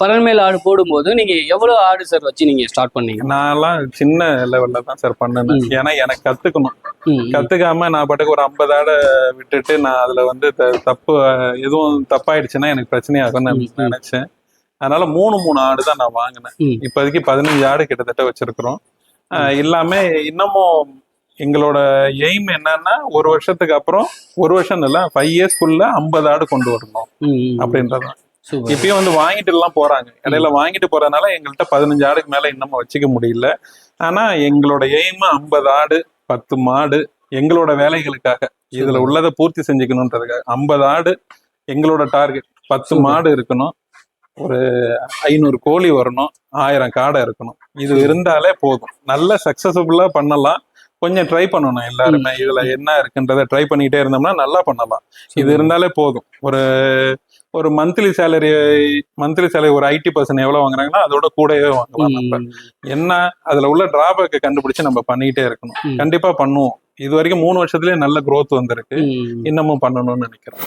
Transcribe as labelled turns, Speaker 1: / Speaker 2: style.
Speaker 1: பரண்மேல் ஆடு போடும்போது நீங்க எவ்வளவு ஆடு சார் வச்சு நீங்க ஸ்டார்ட் பண்ணீங்க
Speaker 2: நான்லாம் சின்ன லெவல்ல தான் சார் பண்ணேன். ஏன்னா எனக்கு கத்துக்கணும். கத்துக்காம நான் பாட்டுக்கு ஒரு ஐம்பது ஆடை விட்டுட்டு நான் அதுல வந்து தப்பு எதுவும் தப்பாயிடுச்சுன்னா எனக்கு பிரச்சனையாகும்னு. நினைச்சேன் அதனால மூணு மூணு ஆடு தான் நான் வாங்கினேன். இப்போதைக்கு பதினஞ்சு ஆடு கிட்டத்தட்ட வச்சிருக்கிறோம் அஹ், இல்லாம இன்னமும் எங்களோட எய்ம் என்னன்னா ஒரு வருஷத்துக்கு அப்புறம் ஒரு வருஷம் இல்ல ஃபைவ் இயர்ஸ்க்குள்ள ஐம்பது ஆடு கொண்டு வரணும். அப்படின்றதான் இப்பயும் வந்து வாங்கிட்டு எல்லாம் போறாங்க. இடையில வாங்கிட்டு போறதுனால எங்கள்கிட்ட பதினஞ்சு ஆடுக்கு மேல இன்னமும் வச்சுக்க முடியல. ஆனா எங்களோட எய்ம் ஐம்பது ஆடு பத்து மாடு எங்களோட வேலைகளுக்காக இதுல உள்ளதை பூர்த்தி செஞ்சுக்கணுன்றதுக்காக. ஐம்பது ஆடு எங்களோட டார்கெட் பத்து. மாடு இருக்கணும். ஒரு ஐநூறு கோழி வரணும். ஆயிரம் காடை இருக்கணும். இது இருந்தாலே போதும். நல்ல சக்சஸ்ஃபுல்லா பண்ணலாம். கொஞ்சம் ட்ரை பண்ணணும் எல்லாருமே. இதுல என்ன இருக்குன்றதை ட்ரை பண்ணிட்டே இருந்தோம்னா நல்லா பண்ணலாம். இது இருந்தாலே போதும். ஒரு ஒரு மந்த்லி சேலரி மந்த்லி சேலரி ஒரு ஐடி பர்சன் எவ்வளவு வாங்குறாங்கன்னா அதோட கூடவே வாங்கலாம் நம்ம. என்ன அதுல உள்ள டிராபேக்கை கண்டுபிடிச்சு நம்ம பண்ணிக்கிட்டே இருக்கணும். கண்டிப்பா பண்ணுவோம். இது வரைக்கும் மூணு வருஷத்துலயே நல்ல growth வந்திருக்கு. இன்னமும் பண்ணணும்னு நினைக்கிறேன்.